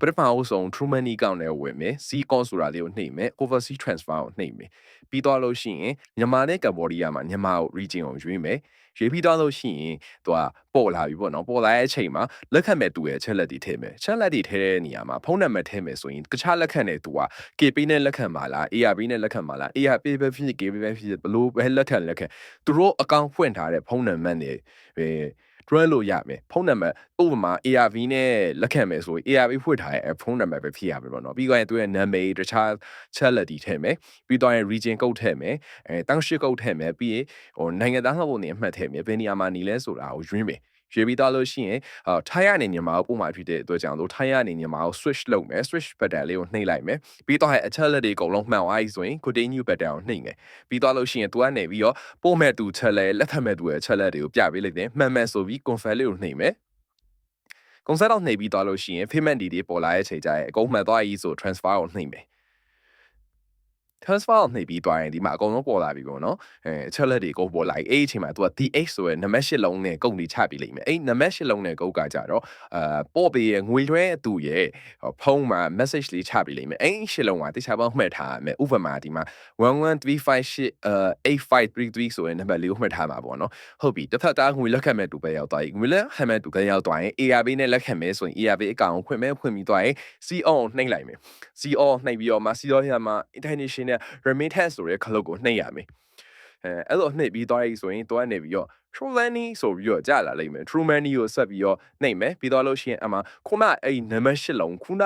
ပထမအဆုံး true money ကောင်းတဲ့ဝင်မယ် C cost ဆိုတာလေးကိုနှိပ်မယ် overseas transfer ကိုနှိပ်မယ်ပြီးသွားလို့ရှိရင်မြန်မာနဲ့ကမ္ဘောဒီးယားမှာမြန်မာကို region ကိုရွေးမယ်ရွေးပြီးသွားလို့ရှိရင်သူကပေါ်လာပြီပေါ့နော်ပေါ်လာတဲ့အချိန်မှာလက်ခံမဲ့သူရဲ့ချက်လက်တွေထည့်မယ်ချက်လက်တွေထည့်တဲ့နေရာမှာဖုန်းနံပါတ်ထည့်မယ်ဆိုရင်တခြားလက်ခံတဲ့သူက KP နဲ့လက်ခံပါလား ARB နဲ့လက်ခံပါလား ARB ပဲဖြစ် KB ပဲဖြစ်ဘလို့ပဲလက်ခံလက်ခံသူတို့အကောင့်ဖွင့်ထားတဲ့ဖုန်းနံပါတ် တွေအဲ draw လို့ရမယ်ဖုန်းနံပါတ်ဥပမာ ARV နဲ့လက်ခံမယ်ဆိုရင် ARV ဖွင့်ထားတဲ့ဖုန်းနံပါတ်ပဲဖြစ်ရမယ်ပေါ့နော်ပြီးတော့ရင်သူရဲ့နာမည်တခြား chat တွေထည့်မယ်ပြီးတော့ရင် region code ထည့်မယ်အဲတန်းရှိ code ထည့်မယ်ပြီးရင်ဟိုနိုင်ငံသားမှတ်ပုံနေအမှတ်ထည့်မယ်ဘယ်နေရာမှာနေလဲဆိုတာကိုရွေးမယ် ရွေးပြီးသားလို့ရှိရင်အာထိုင်းရနေမြန်မာကိုပုံမှန်ဖြစ်တဲ့အတွက်ကြောင့်တို့ထိုင်းရနေမြန်မာကို switch လုပ်မယ် switch button လေးကိုနှိပ်လိုက်မယ်ပြီးတော့အချက်လက်တွေအကုန်လုံးမှန်သွားပြီဆိုရင် continue button ကိုနှိပ်မယ်ပြီးတော့လို့ရှိရင် तू ကနေပြီးတော့ပို့မဲ့သူချက်လက်လက်ထပ်မဲ့သူရဲ့ချက်လက်တွေကိုပြပေးလိုက်တယ်မှန်မှန်ဆိုပြီး confirm လေးကိုနှိပ်မယ်ကွန်ဆယ်တော့နှိပ်ပြီးသွားလို့ရှိရင် payment တွေပေါ်လာတဲ့အချိန်ကျရင်အကုန်မှန်သွားပြီဆို transfer ကိုနှိပ်မယ် transfer ကိုနှိပ်ပြီးသွားရင်ဒီမှာအကုန်လုံးပေါ်လာပြီပေါ့နော်အဲအချက်လက်တွေအကုန်ပေါ်လာပြီအဲ့ဒီအချိန်မှာ तू က TH ဆိုရယ်နံပါတ်၈လုံးနဲ့ကုန်တွေချပြလိမ့်မယ်အဲ့နံပါတ်၈လုံးနဲ့ကုန်ကကြတော့အာပေါ့ပေးရငွေလွှဲအတူရဲ့ဖုန်းမှာ message လေးချပြလိမ့်မယ်အဲ့၈လုံးကတခြားပေါင်းမှတ်ထားရမယ်ဥပမာဒီမှာ11358အဲ8533ဆိုရင်နံပါတ်လေးကိုမှတ်ထားမှာပေါ့နော်ဟုတ်ပြီတစ်ဖက်သားငွေလက်ခံမဲ့တူပဲရောက်သွားပြီငွေလက်ခံမဲ့တူပဲရောက်သွားရင် ARB နဲ့လက်ခံမဲ့ဆိုရင် ARB အကောင့်ကိုဖွင့်မဲ့ဖွင့်ပြီးသွားရင် CO ကိုနှိပ်လိုက်မယ် CO နှိပ်ပြီးတော့မှ CO ရမှာ international remittance ဆိုတဲ့ခလုတ်ကိုနှိပ်ရမယ်အဲအဲ့လိုနှိပ်ပြီးသွားပြီဆိုရင်တွားနေပြီးတော့ true money ဆိုပြီးတော့ကြာလာလိမ့်မယ် true money ကိုဆက်ပြီးတော့နှိပ်မယ်ပြီးတော့လို့ရှိရင်အမှခုနအဲ့နံပါတ်၈လုံးခုန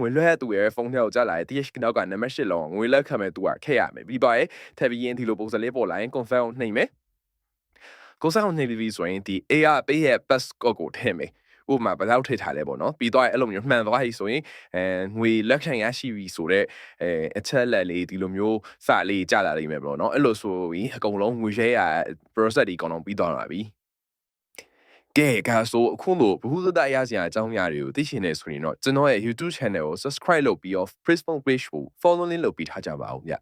ငွေလွှဲသူရဲ့ဖုန်းထဲကိုကြာလာတဲ့ TH နောက်ကနံပါတ်၈လုံးငွေလက်ခံမဲ့သူကခက်ရမယ်ပြီးတော့ရဲ့ထပ်ပြီးရင်ဒီလိုပုံစံလေးပေါ်လာရင် confirm ကိုနှိပ်မယ်ကိုစားကိုနှိပ်ပြီးဆိုရင်ဒီ AR ပေးရဲ့ passcode ကိုထည့်မယ် ဥပမာဘယ်လောက်ထည့်ထားလဲပေါ့နော်ပြီးတော့အဲ့လိုမျိုးမှန်သွားပြီဆိုရင်အဲငွေလက်ခံရရှိပြီဆိုတော့အဲအချက်လက်လေးဒီလိုမျိုးစလေးကြာလာနိုင်မယ်ပေါ့နော်အဲ့လိုဆိုပြီးအကုန်လုံးငွေရဲရ process တွေအကုန်လုံးပြီးသွားပါပြီကဲကဆိုအခုလိုဘ ഹു သတရစရာအကြောင်းအရာတွေကိုသိချင်နေဆိုရင်တော့ကျွန်တော်ရဲ့ YouTube channel ကို subscribe လုပ်ပြီးတော့ Facebook page ကို follow လေးလုပ်ပြီးထားကြပါဦးည